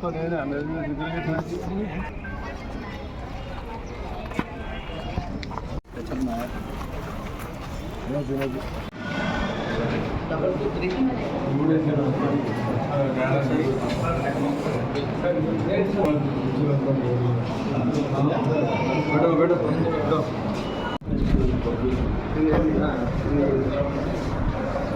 तो नहीं ना मेरे में जितने बैठो बैठो बैठो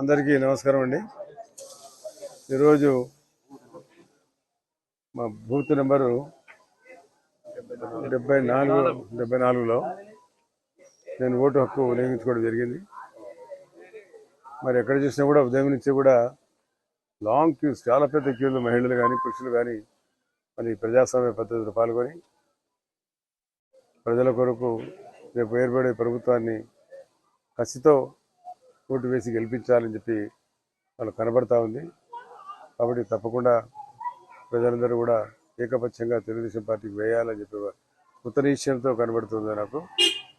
అందరికీ నమస్కారం అండి. ఈరోజు మా బూత్ నెంబరు డెబ్బై నాలుగు డెబ్బై నాలుగులో నేను ఓటు హక్కు వినియోగించుకోవడం జరిగింది. మరి ఎక్కడ చూసినా కూడా ఉదయం నుంచి కూడా లాంగ్ క్యూస్ చాలా పెద్ద క్యూలు మహిళలు కానీ పురుషులు కానీ మరి ప్రజాస్వామ్య పద్ధతిలో పాల్గొని ప్రజల కొరకు రేపు ఏర్పడే ప్రభుత్వాన్ని కసితో ఓటు వేసి గెలిపించాలని చెప్పి వాళ్ళు కనబడతా ఉంది. కాబట్టి తప్పకుండా ప్రజలందరూ కూడా ఏకపక్షంగా తెలుగుదేశం పార్టీకి వేయాలని చెప్పి కొత్త నిశ్చయంతో కనబడుతుంది నాకు.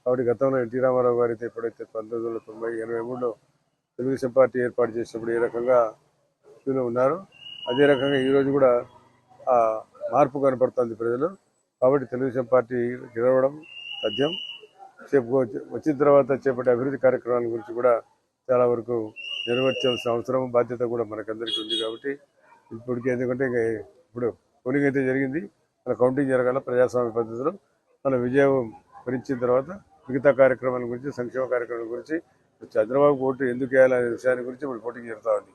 కాబట్టి గతంలో ఎన్టీ రామారావు గారు అయితే ఎప్పుడైతే పంతొమ్మిది వందల తొంభై ఎనభై మూడులో తెలుగుదేశం పార్టీ ఏర్పాటు చేసినప్పుడు ఏ రకంగా క్యూలో ఉన్నారు అదే రకంగా ఈరోజు కూడా ఆ మార్పు కనపడుతుంది ప్రజలు. కాబట్టి తెలుగుదేశం పార్టీ గెలవడం తథ్యం చెప్పుకో వచ్చిన తర్వాత చేపట్టే అభివృద్ధి కార్యక్రమాల గురించి కూడా చాలా వరకు నెరవేర్చాల్సిన అవసరం బాధ్యత కూడా మనకందరికీ ఉంది కాబట్టి ఇప్పటికి ఎందుకంటే ఇంకా ఇప్పుడు పోలింగ్ అయితే జరిగింది. మన కౌంటింగ్ జరగాల ప్రజాస్వామ్య పద్ధతిలో. మన విజయం భరించిన తర్వాత మిగతా కార్యక్రమాల గురించి సంక్షేమ కార్యక్రమాల గురించి చంద్రబాబు ఓటు ఎందుకు వేయాలనే విషయాన్ని గురించి ఇప్పుడు పోటీ జరుగుతూ ఉంది.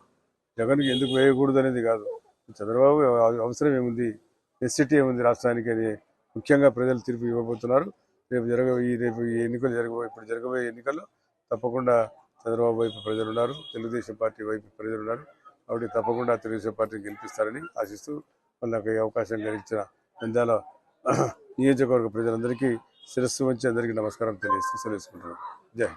జగన్కి ఎందుకు వేయకూడదు అనేది కాదు. చంద్రబాబు అవసరం ఏముంది? నెసిటీ ఏముంది రాష్ట్రానికి అని ముఖ్యంగా ప్రజలు తీర్పు ఇవ్వబోతున్నారు. రేపు జరగ ఈ రేపు ఈ ఎన్నికలు జరగబోయే ఇప్పుడు జరగబోయే ఎన్నికల్లో తప్పకుండా చంద్రబాబు వైపు ప్రజలు ఉన్నారు తెలుగుదేశం పార్టీ వైపు ప్రజలు ఉన్నారు కాబట్టి తప్పకుండా తెలుగుదేశం పార్టీని గెలిపిస్తారని ఆశిస్తూ వాళ్ళకి నాకు ఈ అవకాశం కలిగించిన నంద్యాల నియోజకవర్గ ప్రజలందరికీ శిరస్సు వంచి అందరికీ నమస్కారం తెలియజేస్తూ సెలవుకుంటున్నాను జై